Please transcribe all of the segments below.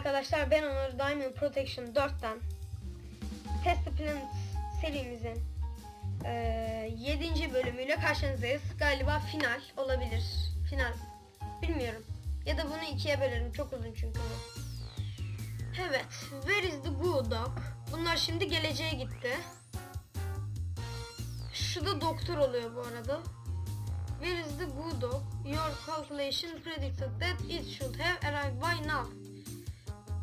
arkadaşlar ben Onur Diamond Protection 4'ten Test the Planet serimizin 7. bölümüyle karşınızdayız. Galiba final olabilir. Final. Bilmiyorum. Ya da bunu ikiye bölerim. Çok uzun çünkü bu. Evet. Where is the good dog? Bunlar şimdi geleceğe gitti. Şu da doktor oluyor bu arada. Where is the good dog? Your calculation predicted that it should have arrived by now.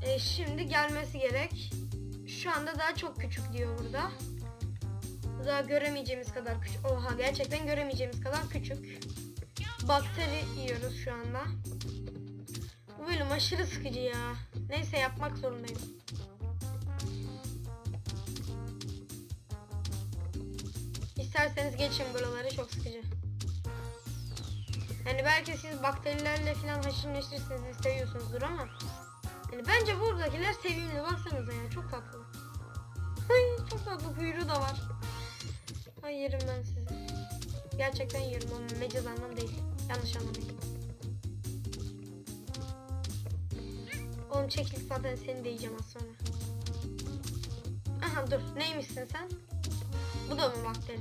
E, şimdi gelmesi gerek. Şu anda daha çok küçük diyor burada. Daha göremeyeceğimiz kadar küçük. Oha gerçekten göremeyeceğimiz kadar küçük. Bakteri yiyoruz şu anda. Bu bölüm aşırı sıkıcı ya. Neyse yapmak zorundayım. İsterseniz geçin buraları çok sıkıcı. Yani belki siz bakterilerle falan haşır neşirsiniz seviyorsunuzdur ama yani bence buradakiler sevimli baksanıza ya çok tatlı. Ay çok tatlı kuyruğu da var. Ay yerim ben sizi. Gerçekten yerim ama mecaz anlam değil. Yanlış anlamayın. Oğlum çekil zaten seni de yiyeceğim az sonra. Aha dur neymişsin sen? Bu da mı bakteri?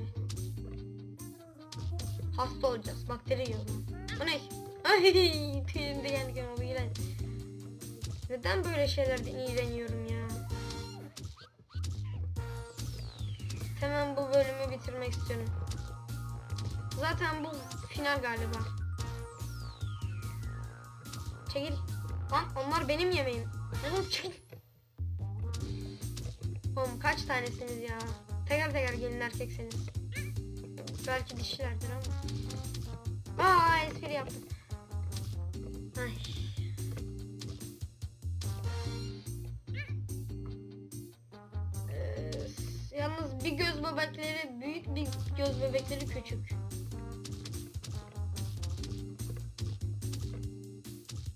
Hasta olacağız. Bakteri yiyorum. Bu ne? Ay tüyümde geldik ama bu iğrenç. Neden böyle şeylerden iğreniyorum ya? Hemen bu bölümü bitirmek istiyorum. Zaten bu final galiba. Çekil. Lan onlar benim yemeğim. Oğlum çekil. Oğlum kaç tanesiniz ya? Teker teker gelin erkekseniz. Belki dişilerdir ama. Aa espri yaptım. Bir göz bebekleri büyük bir göz bebekleri küçük.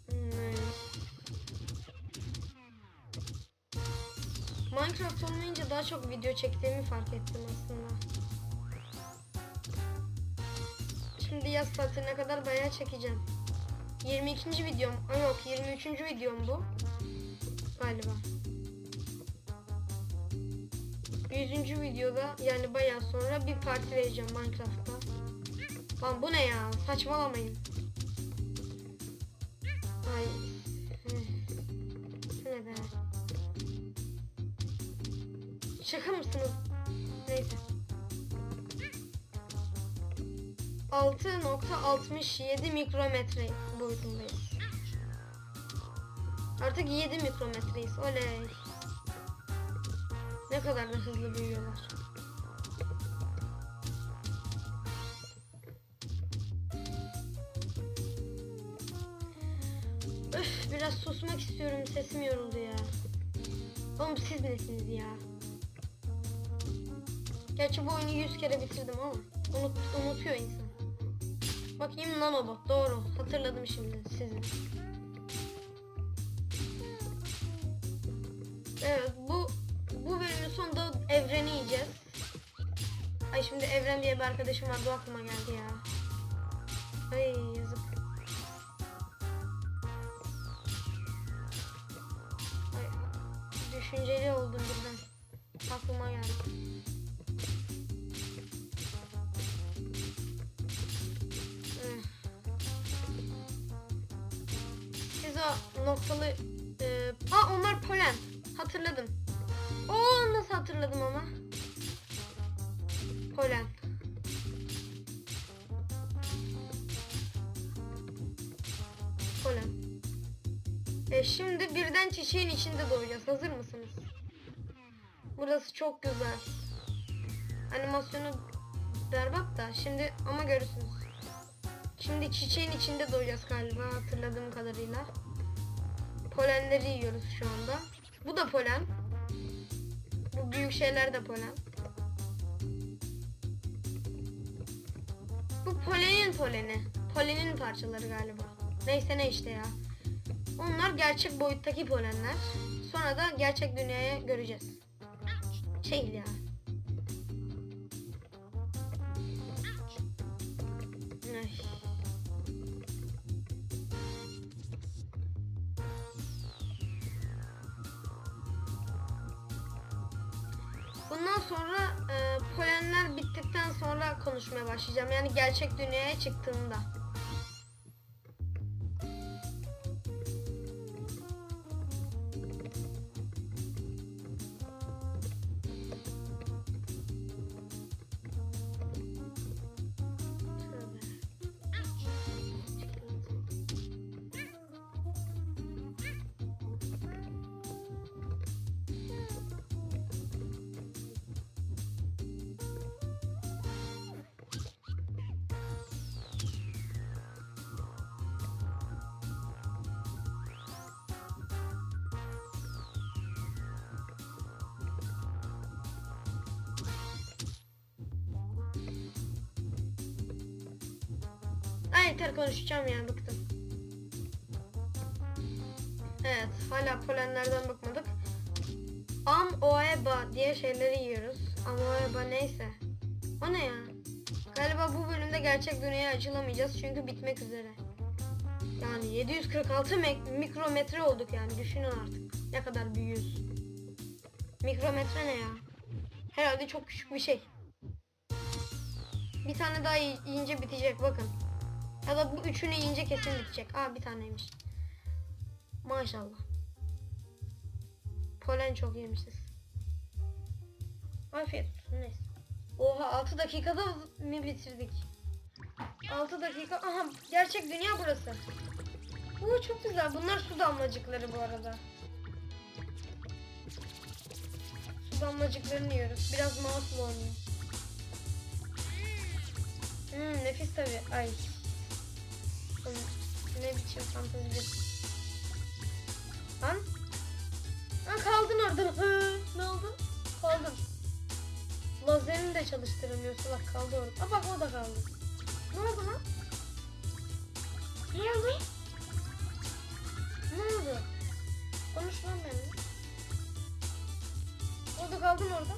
Hmm. Minecraft olmayınca daha çok video çektiğimi fark ettim aslında. Şimdi yaz tatiline kadar bayağı çekeceğim. 22. videom, yok 23. videom bu. Galiba. 100. videoda yani bayağı sonra bir parti vereceğim Minecraft'ta. Lan bu ne ya? Saçmalamayın. Ay. Ne be? Şaka mısınız? Neyse. 6.67 mikrometre boyutundayız. Artık 7 mikrometreyiz. Oley. Kadar da hızlı büyüyorlar. Öf biraz susmak istiyorum. Sesim yoruldu ya. Oğlum siz nesiniz ya? Gerçi bu oyunu 100 kere bitirdim ama unut, unutuyor insan. Bakayım nanobot doğru hatırladım şimdi sizi. Evet bu evreni yiyeceğiz. Ay şimdi evren diye bir arkadaşım vardı o aklıma geldi ya. Ay yazık. Ay, düşünceli oldum birden. Aklıma geldi. Siz o noktalı... E, aa onlar polen. Hatırladım. Hatırladım ama. Polen. Polen. E şimdi birden çiçeğin içinde doğacağız. Hazır mısınız? Burası çok güzel. Animasyonu berbat da şimdi ama görürsünüz. Şimdi çiçeğin içinde doğacağız galiba hatırladığım kadarıyla. Polenleri yiyoruz şu anda. Bu da polen. Büyük şeyler de polen. Bu polenin poleni. Polenin parçaları galiba. Neyse ne işte ya. Onlar gerçek boyuttaki polenler. Sonra da gerçek dünyaya göreceğiz. Şey ya. Ay. Ondan sonra e, polenler bittikten sonra konuşmaya başlayacağım. Yani gerçek dünyaya çıktığımda. Yeter konuşacağım ya bıktım. Evet hala polenlerden bıkmadık. Amoeba diye şeyleri yiyoruz. Amoeba neyse. O ne ya? Galiba bu bölümde gerçek dünyaya açılamayacağız çünkü bitmek üzere. Yani 746 mek- mikrometre olduk yani düşünün artık. Ne kadar büyüğüz. Mikrometre ne ya? Herhalde çok küçük bir şey. Bir tane daha yiyince bitecek bakın. Ya da bu üçünü yiyince kesin bitecek. Aa bir taneymiş. Maşallah. Polen çok yemişiz. Afiyet olsun neyse. Oha 6 dakikada mı bitirdik? 6 dakika. Aha gerçek dünya burası. Oo çok güzel. Bunlar su damlacıkları bu arada. Su damlacıklarını yiyoruz. Biraz mouse oynuyor. Hmm, nefis tabi. Ay. Ne biçim fantezi. Lan? Ha kaldın orada. Hı, ne oldu? Kaldın. Lazerini de çalıştıramıyor salak kaldı orada. Aa bak o da kaldı. Ne oldu lan? Ne oldu? Ne oldu? Konuş lan benimle. Orada kaldın orada.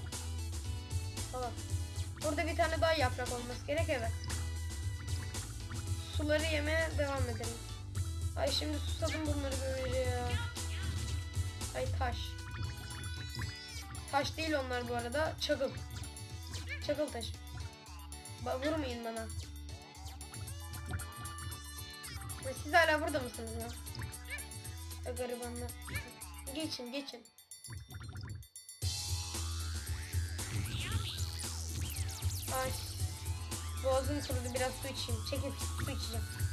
Salak. Burada bir tane daha yaprak olması gerek evet. Suları yemeye devam edelim. Ay şimdi susadım bunları görünce ya. Ay taş. Taş değil onlar bu arada. Çakıl. Çakıl taş. Ba vurmayın bana. Ya Siz hala burada mısınız ya? Ya garibanlar. Geçin geçin. Ay. Boğazım kurudu biraz su içeyim. Çekil su içeceğim.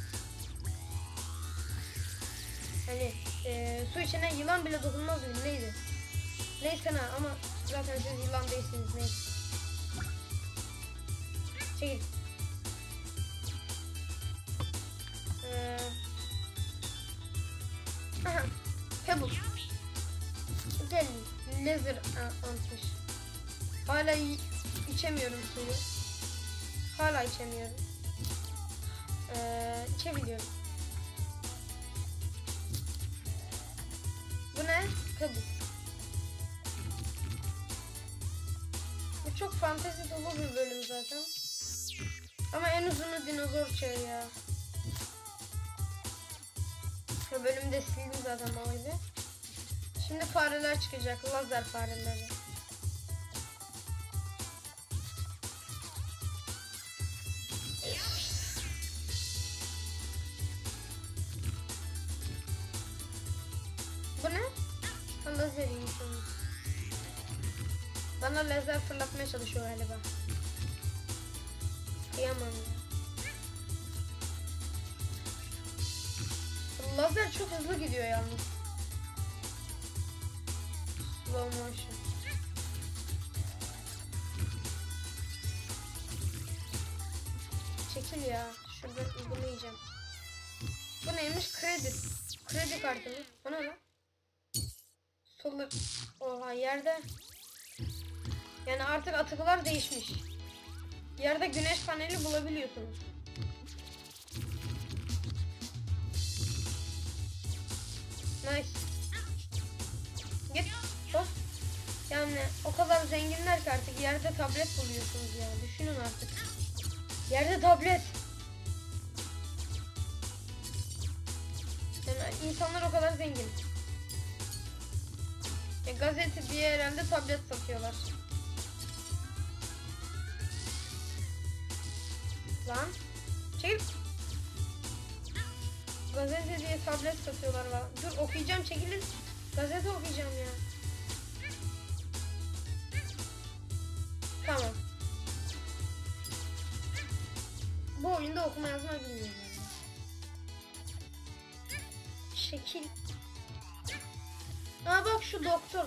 Hani e, su içene yılan bile dokunmaz mı? Neydi? Neyse ne ama zaten siz yılan değilsiniz. Neyse. Çekil. Ee, aha. Pebble. Gel. Laser a- antmış. Hala içemiyorum suyu. Hala içemiyorum. Ee, içebiliyorum. Kıbrıs. Bu çok fantezi dolu bir bölüm zaten. Ama en uzunu dinozor çağı ya. Bu bölümde sildim zaten o. Şimdi fareler çıkacak. Lazer fareleri. Ha, lazeriymiş onun. Bana lazer fırlatmaya çalışıyor galiba. Kıyamam ya. Lazer çok hızlı gidiyor yalnız. Slow motion. Çekil ya. Şurada bunu. Bu neymiş? Kredi. Kredi kartı mı? Bu ne lan? Solar. Oha yerde. Yani artık atıklar değişmiş. Yerde güneş paneli bulabiliyorsunuz. Nice. Git. Hop. Yani o kadar zenginler ki artık yerde tablet buluyorsunuz ya. Düşünün artık. Yerde tablet. Yani insanlar o kadar zengin. E, gazete diye herhalde tablet satıyorlar. Lan. Çekil. Gazete diye tablet satıyorlar var. Dur okuyacağım çekilin. Gazete okuyacağım ya. Tamam. Bu oyunda okuma yazma bilmiyorum. Şekil. Aa bak şu doktor.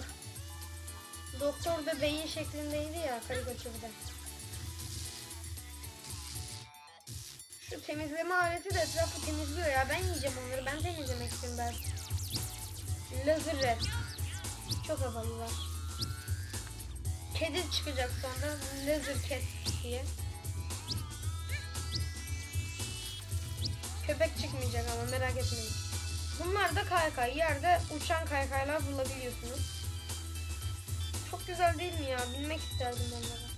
Doktor da beyin şeklindeydi ya karikatürde. Şu temizleme aleti de etrafı temizliyor ya. Ben yiyeceğim onları. Ben temizlemek istiyorum ben. Lazer red. Çok havalılar. Kedi çıkacak sonra. Laser cat diye. Köpek çıkmayacak ama merak etmeyin. Bunlar da kaykay. Yerde uçan kaykaylar bulabiliyorsunuz. Çok güzel değil mi ya? Binmek isterdim onlara.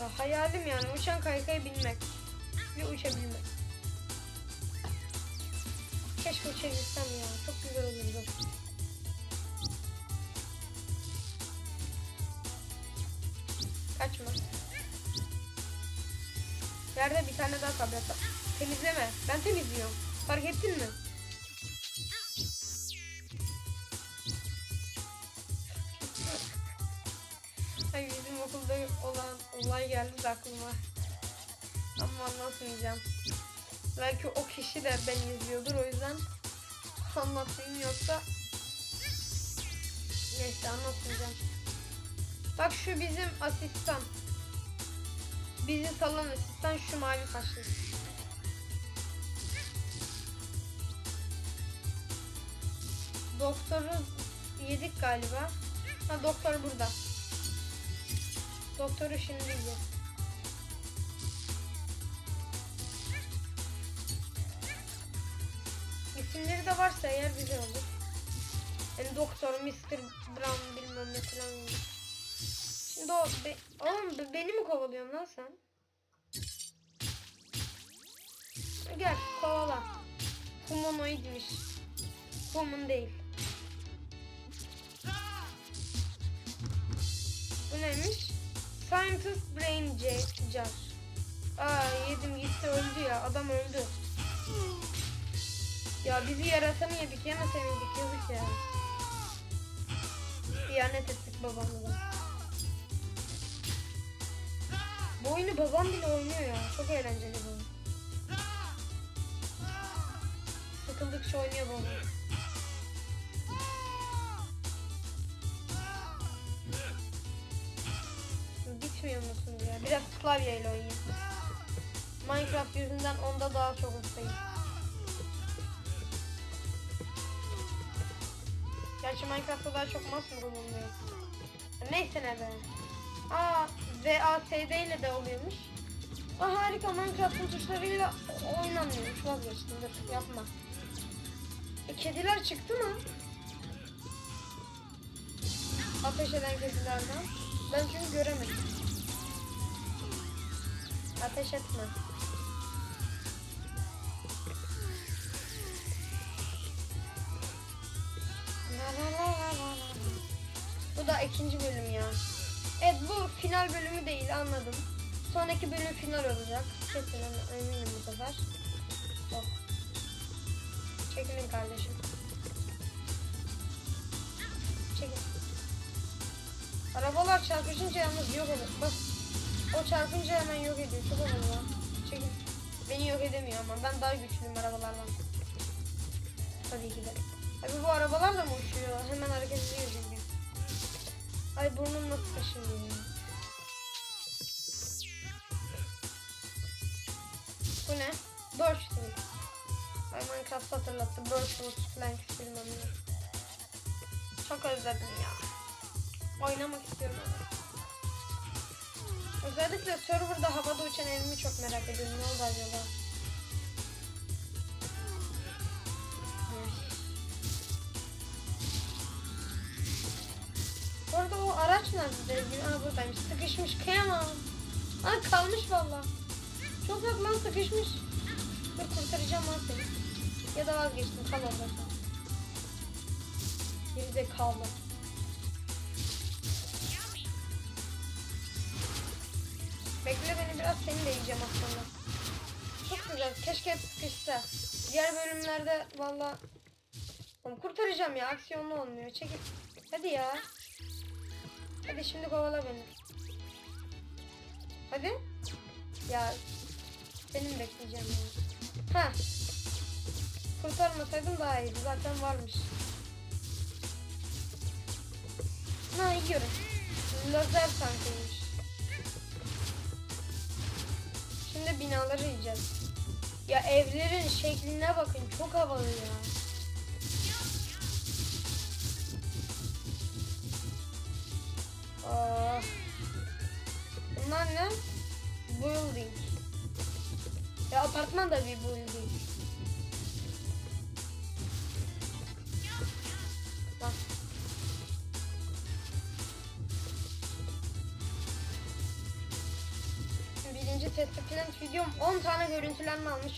Ya hayalim yani uçan kaykaya binmek. Ve uçabilmek. Keşke uçabilsem ya. Çok güzel olurdu. Kaçma. Yerde bir tane daha tablet var. Temizleme. Ben temizliyorum. Fark ettin mi? Ay bizim okulda olan olay geldi de aklıma. Ama anlatmayacağım. Belki o kişi de beni izliyordur o yüzden anlatayım yoksa neyse anlatmayacağım. Bak şu bizim asistan. Bizi salan asistan şu mavi saçlı. Doktoru yedik galiba. Ha doktor burada. Doktoru şimdi yiyeceğiz. İsimleri de varsa eğer güzel olur. Yani doktor, Mr. Brown bilmem ne falan olur. Şimdi o be, oğlum be- beni mi kovalıyorsun lan sen? Gel kovala. Humanoidmiş. Human değil. Bu neymiş? Scientist Brain Jar. Aa yedim gitti öldü ya. Adam öldü. Ya bizi yaratanı yedik yemeseydik yazık ya. İhanet ettik babamıza. Bu oyunu babam bile oynuyor ya. Çok eğlenceli bu oyun. Sıkıldıkça oynuyor babam. Musun ya? Biraz klavyeyle oynayayım. Minecraft yüzünden onda daha çok ustayım. Gerçi Minecraft'ta daha çok mu kullanılıyor? Neyse ne be. Aa, VASD ile de oluyormuş. Aa harika Minecraft'ın tuşlarıyla oynanmıyormuş. Vazgeçtim dur yapma. E, kediler çıktı mı? Ateş eden kedilerden. Ben çünkü göremedim. Ateş etme. Bu da ikinci bölüm ya. Evet bu final bölümü değil anladım. Sonraki bölüm final olacak. Kesin em- eminim bu sefer. Bak. Çekilin kardeşim. Çekil. Arabalar çarpışınca yalnız yok olur. Bak. O çarpınca hemen yok ediyor. Çok olur ya. Çekil. Beni yok edemiyor ama ben daha güçlüyüm arabalardan. Tabii ki de. Abi bu arabalar da mı uçuyor? Hemen hareket ediyor çünkü. Ay burnum nasıl kaşınıyor ya. Bu ne? Birch Street. Ay Minecraft hatırlattı. Birchwood, Plank bilmem ne. Çok özledim ya. Oynamak istiyorum ama. Özellikle serverda havada uçan elimi çok merak ediyorum. Ne oldu acaba? Bu arada o araç nerede? Aa buradaymış. Sıkışmış kıyamam. Aa kalmış valla. Çok yok lan sıkışmış. Dur kurtaracağım lan seni. Ya da vazgeçtim kal orada. Geri de. Bekle beni Biraz seni de yiyeceğim aslında. Çok güzel. Keşke hep sıkışsa. Diğer bölümlerde valla Oğlum kurtaracağım ya. Aksiyonlu olmuyor. Çekil. Hadi ya. Hadi şimdi kovala beni. Hadi. Ya benim bekleyeceğim ya. Ha. Kurtarmasaydım daha iyiydi. Zaten varmış. Ha yiyorum. Lazer tankıymış. Şimdi binaları yiyeceğiz. Ya evlerin şekline bakın. Çok havalı ya. Aa. Bunlar ne? Building. Ya apartman da bir building.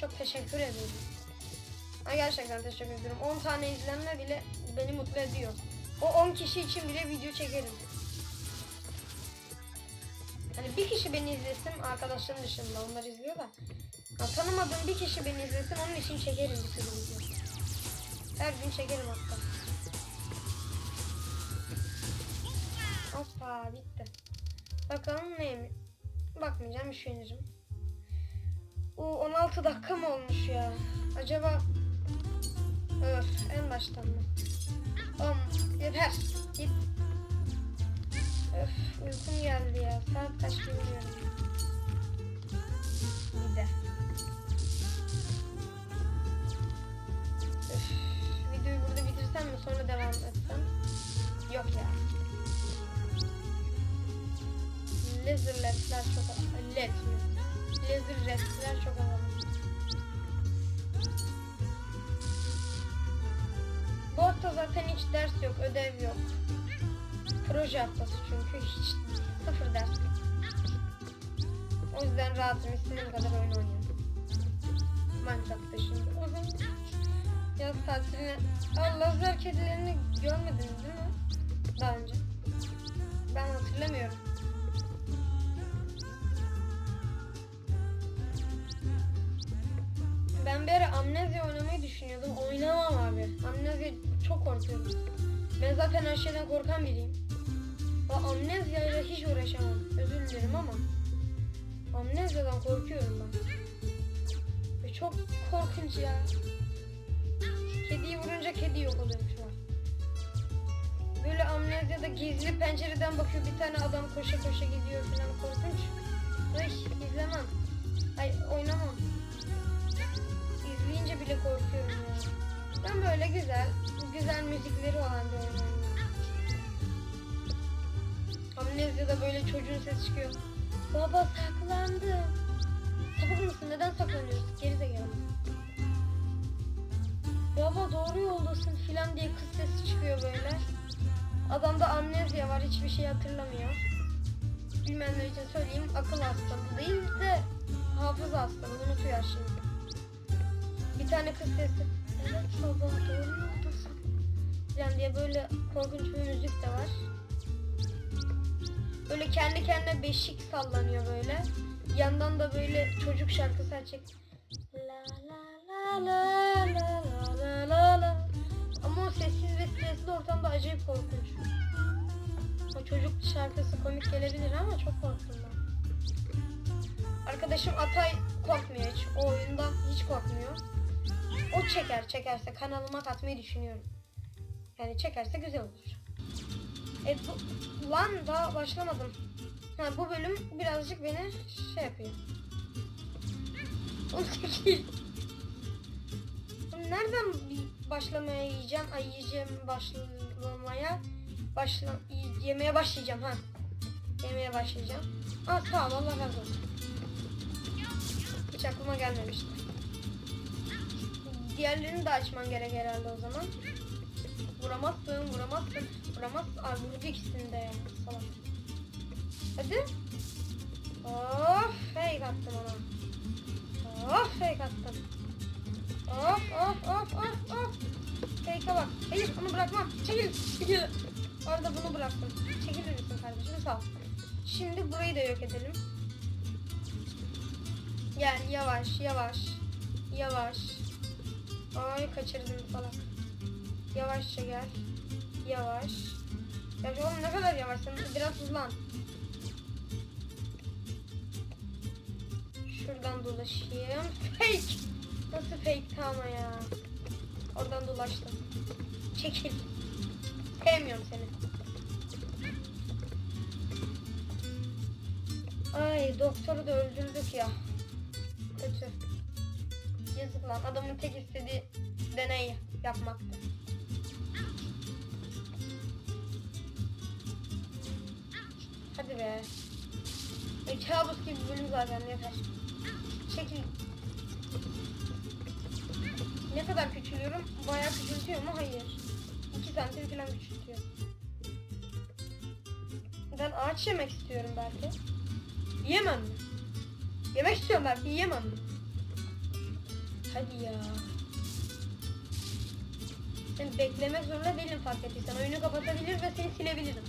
Çok teşekkür ederim. Ha, gerçekten teşekkür ederim. 10 tane izlenme bile beni mutlu ediyor. O 10 kişi için bile video çekerim. Hani bir kişi beni izlesin arkadaşların dışında onlar izliyor da. Ya tanımadığım bir kişi beni izlesin onun için çekerim bir sürü video. Her gün çekerim hatta. Hoppa bitti. Bakalım neymiş. Bakmayacağım üşenirim. O 16 dakika mı olmuş ya? Acaba Öf en baştan mı? Oğlum yeter. Git. Öf uykum geldi ya. Saat kaç bilmiyorum. Bir. Öf, videoyu burada bitirsem mi sonra devam etsem? Yok ya. Laser ledler çok led mi? Hafta zaten hiç ders yok, ödev yok. Proje haftası çünkü hiç sıfır ders yok. O yüzden rahatım istediğim kadar oyun oynuyorum. Minecraft'ta şimdi. Yaz tatiline... Aa, lazer kedilerini görmediniz değil mi? Daha önce. Ben hatırlamıyorum. Ben bir ara amnezya oynamayı düşünüyordum. Oynamam abi. Amnezya çok korkuyorum. Ben zaten her şeyden korkan biriyim. Ve amnezyayla hiç uğraşamam. Özür dilerim ama. Amnezyadan korkuyorum ben. Ve çok korkunç ya. Kediyi vurunca kedi yok oluyormuş var. Böyle amnezyada gizli pencereden bakıyor bir tane adam koşa koşa gidiyor falan korkunç. Ay izlemem. Ay oynamam. İzleyince bile korkuyorum ya. Ben böyle güzel, güzel müzikleri olan bir oyun. Amnezya'da böyle çocuğun sesi çıkıyor. Baba saklandı. Sapık mısın? Neden saklanıyorsun? Geri de gel. Baba doğru yoldasın filan diye kız sesi çıkıyor böyle. Adamda amnezya var hiçbir şey hatırlamıyor. Bilmeyenler için söyleyeyim akıl hastalığı değil de hafıza hastalığı unutuyor her şeyi. Bir tane kız sesi. Baba doğru yoldasın. Falan diye böyle korkunç bir müzik de var. Böyle kendi kendine beşik sallanıyor böyle. Yandan da böyle çocuk şarkısı açık. La la la la la la la la. Ama o sessiz ve stresli ortamda acayip korkunç. O çocuk şarkısı komik gelebilir ama çok korktum ben. Arkadaşım Atay korkmuyor hiç. O oyundan hiç korkmuyor. O çeker çekerse kanalıma katmayı düşünüyorum. Yani çekerse güzel olur. E bu, lan daha başlamadım. Ha bu bölüm birazcık beni şey yapıyor. 18. Nereden bir başlamaya yiyeceğim? Ay yiyeceğim başlamaya. Başla yemeye başlayacağım ha. Yemeye başlayacağım. Aa ol Allah razı olsun. Hiç aklıma gelmemişti. Diğerlerini de açman gerek herhalde o zaman. Vuramazsın, vuramazsın. Vuramaz. Ay vurdu ikisini de ya. Salak. Hadi. Of, fake attım ona. Of, fake attım. Of, of, of, of, of. Fake'e bak. Hayır, onu bırakmam. Çekil, çekil. Orada bunu bıraktım. Çekilir misin kardeşim? Sağ ol. Şimdi burayı da yok edelim. Gel yavaş yavaş. Yavaş. Ay kaçırdım falan. Yavaşça gel. Yavaş. Ya oğlum ne kadar yavaş sen biraz hızlan. Şuradan dolaşayım. Fake. Nasıl fake ama ya. Oradan dolaştım. Çekil. Sevmiyorum seni. Ay doktoru da öldürdük ya. Kötü. Lan adamın tek istediği deney yapmaktı. Hadi be. E, kabus gibi bölüm zaten yeter. Çekil. Ne kadar küçülüyorum? Bayağı küçültüyor mu? Hayır. 2 santim falan küçültüyor. Ben ağaç yemek istiyorum belki. Yiyemem mi? Yemek istiyorum belki yiyemem mi? Hadi ya. Seni beklemek zorunda değilim fark ettiysen. Oyunu kapatabilir ve seni silebilirim.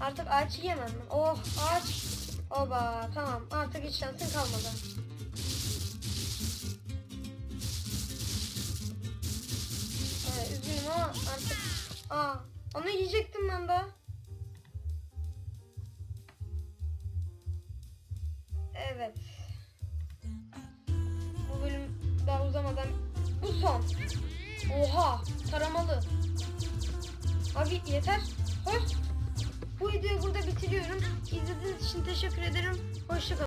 Artık ağaç yiyemem? Oh ağaç. Oba tamam artık hiç şansın kalmadı. Ee, üzgünüm ama artık... Aa, onu yiyecektim ben de. Yeter. Hoş. Bu videoyu burada bitiriyorum. İzlediğiniz için teşekkür ederim. Hoşçakalın.